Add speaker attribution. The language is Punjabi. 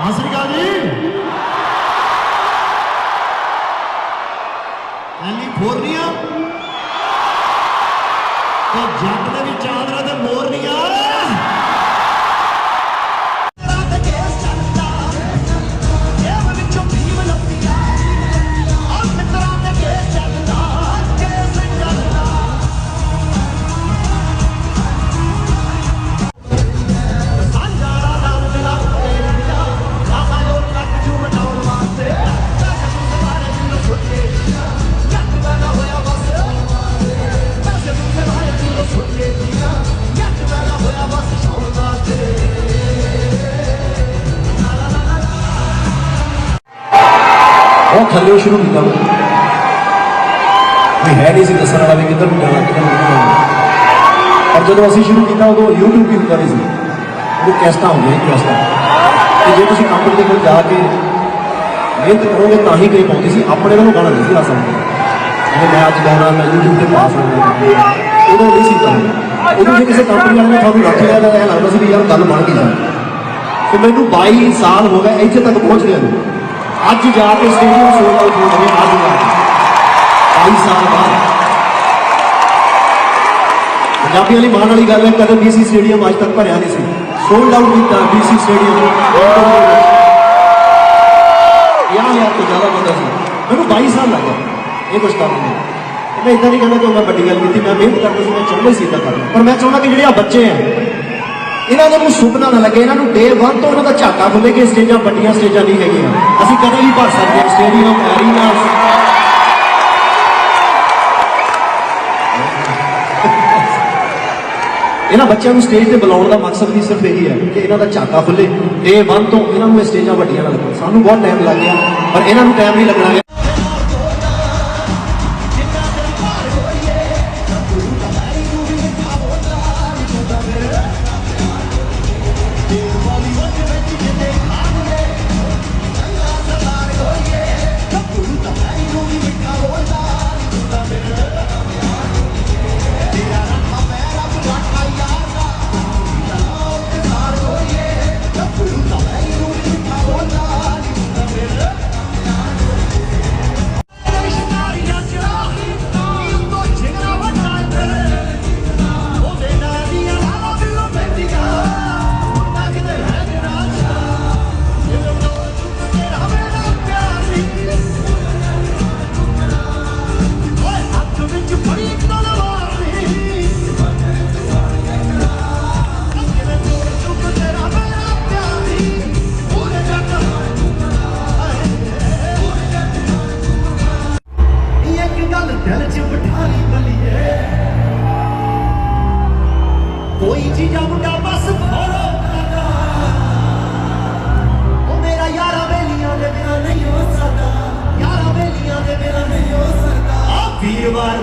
Speaker 1: ਸਤਿ ਸ੍ਰੀ ਅਕਾਲ ਜੀ। ਕੈਲੀਫੋਰਨੀਆ ਤੇ ਜੱਟ ਦੇ ਵੀ ਚਾਂਦਰਾ
Speaker 2: ਥੱਲੇ ਸ਼ੁਰੂ ਕੀਤਾ ਵੀ ਹੈ ਨਹੀਂ ਸੀ ਦੱਸਣ ਵਾਲਾ ਵੀ ਕਿੱਧਰ ਨੂੰ ਜਾਣਾ, ਕਿੱਧਰ ਨਹੀਂ ਜਾਣਾ। ਪਰ ਜਦੋਂ ਅਸੀਂ ਸ਼ੁਰੂ ਕੀਤਾ, ਉਦੋਂ YouTube ਵੀ ਹੁੰਦਾ ਨਹੀਂ ਸੀ। ਉਹ ਕੈਸਟਾਂ ਹੁੰਦੀਆਂ ਸੀ, ਕੈਸਟਾਂ। ਤੇ ਜੇ ਤੁਸੀਂ ਕੰਪਨੀ ਦੇ ਕੋਲ ਜਾ ਕੇ ਮਿਹਨਤ ਕਰੋਗੇ, ਤਾਂ ਹੀ ਕਈ ਪਾਉਂਦੇ ਸੀ। ਆਪਣੇ ਵੱਲੋਂ ਗਾਣਾ ਨਹੀਂ ਸੀ ਆ ਸਕਦੇ। ਜਿਵੇਂ ਮੈਂ ਅੱਜ ਗਾਣਾ ਮੈਂ YouTube ਤੇ ਪਾ ਸਕਦਾ ਉਦੋਂ ਨਹੀਂ ਸੀ ਤਾਂ। ਉਦੋਂ ਜੇ ਕਿਸੇ ਕੰਪਨੀ ਵਾਲੇ ਨੇ ਤੁਹਾਨੂੰ ਰੱਖ ਲਿਆ, ਤਾਂ ਇਹ ਲੱਗਦਾ ਸੀ ਵੀ ਯਾਰ ਗੱਲ ਬਣ ਗਈ ਜਾ ਤੇ ਮੈਨੂੰ 22 ਸਾਲ ਹੋ ਗਏ ਇੱਥੇ ਤੱਕ ਪਹੁੰਚ ਗਿਆ ਨੂੰ। ਅੱਜ ਜਾ ਕੇ ਸਟੇਡੀਅਮ ਸੋਲ ਆਊਟ ਹੋ ਗਏ ਅੱਜ ਜਾ ਕੇ 22 ਸਾਲ ਬਾਅਦ ਪੰਜਾਬੀ ਵਾਲੀ ਮਾਣ ਵਾਲੀ ਗੱਲ ਹੈ ਕਦੇ BC ਸਟੇਡੀਅਮ ਅੱਜ ਤੱਕ ਭਰਿਆ ਨਹੀਂ ਸੀ ਸੋਲਡ ਆਊਟ ਕੀਤਾ BC ਸਟੇਡੀਅਮ ਯਾਰ ਯਾਰ ਤੋਂ ਜ਼ਿਆਦਾ ਬੰਦਾ ਸੀ ਮੈਨੂੰ 22 ਸਾਲ ਲੱਗ ਗਏ, ਇਹ ਕੁਝ ਕਰਨ ਨੂੰ। ਤੇ ਮੈਂ ਇਦਾਂ ਨਹੀਂ ਕਹਿੰਦਾ ਕਿ ਮੈਂ ਵੱਡੀ ਗੱਲ ਕੀਤੀ, ਮੈਂ ਮਿਹਨਤ ਕਰਦਾ ਸੀ, ਮੈਂ ਚਾਹੁੰਦਾ ਸੀ ਇਦਾਂ ਕਰਨਾ। ਪਰ ਮੈਂ ਚਾਹੁੰਦਾ ਕਿ ਜਿਹੜੇ ਆ ਬੱਚੇ ਆ ਇਹਨਾਂ ਦੇ ਨੂੰ ਸੁਪਨਾ ਨਾ ਲੱਗੇ, ਇਹਨਾਂ ਨੂੰ ਡੇ 1 ਤੋਂ ਉਹਨਾਂ ਦਾ ਝਾਕਾ ਖੁੱਲੇ ਕਿ ਸਟੇਜਾਂ ਵੱਡੀਆਂ ਸਟੇਜਾਂ ਨਹੀਂ ਹੈਗੀਆਂ। ਅਸੀਂ ਕਦੇ ਵੀ ਭਰ ਸਕਦੇ ਹਾਂ ਸਟੇਡੀਅਮ ਐਰੀਨਾ ਇਹਨਾਂ ਬੱਚਿਆਂ ਨੂੰ ਸਟੇਜ ਤੇ ਬੁਲਾਉਣ ਦਾ ਮਕਸਦ ਵੀ ਸਿਰਫ ਇਹੀ ਹੈ ਕਿ ਇਹਨਾਂ ਦਾ ਝਾਕਾ ਖੁੱਲੇ। ਡੇ 1 ਤੋਂ ਇਹਨਾਂ ਨੂੰ ਇਹ ਸਟੇਜਾਂ ਵੱਡੀਆਂ ਨਾ ਲੱਗਣ ਸਾਨੂੰ ਬਹੁਤ ਟਾਈਮ ਲੱਗ ਗਿਆ, ਪਰ ਇਹਨਾਂ ਨੂੰ ਟਾਈਮ ਨਹੀਂ ਲੱਗਣਾ। ਤੀਜਾ ਮੁੰਡਾ ਬਸ ਫੋੜੋ ਉਹ ਮੇਰਾ ਯਾਰਾ ਬੇਲੀਆਂ ਦੇ ਬਿਨਾ ਨਹੀਂ ਹੋ ਸਕਦਾ। ਯਾਰਾ ਬੇਲੀਆਂ ਦੇ ਬਿਨਾ ਨਹੀਂ ਹੋ ਸਕਦਾ। ਆ ਵੀਰਵਾਰ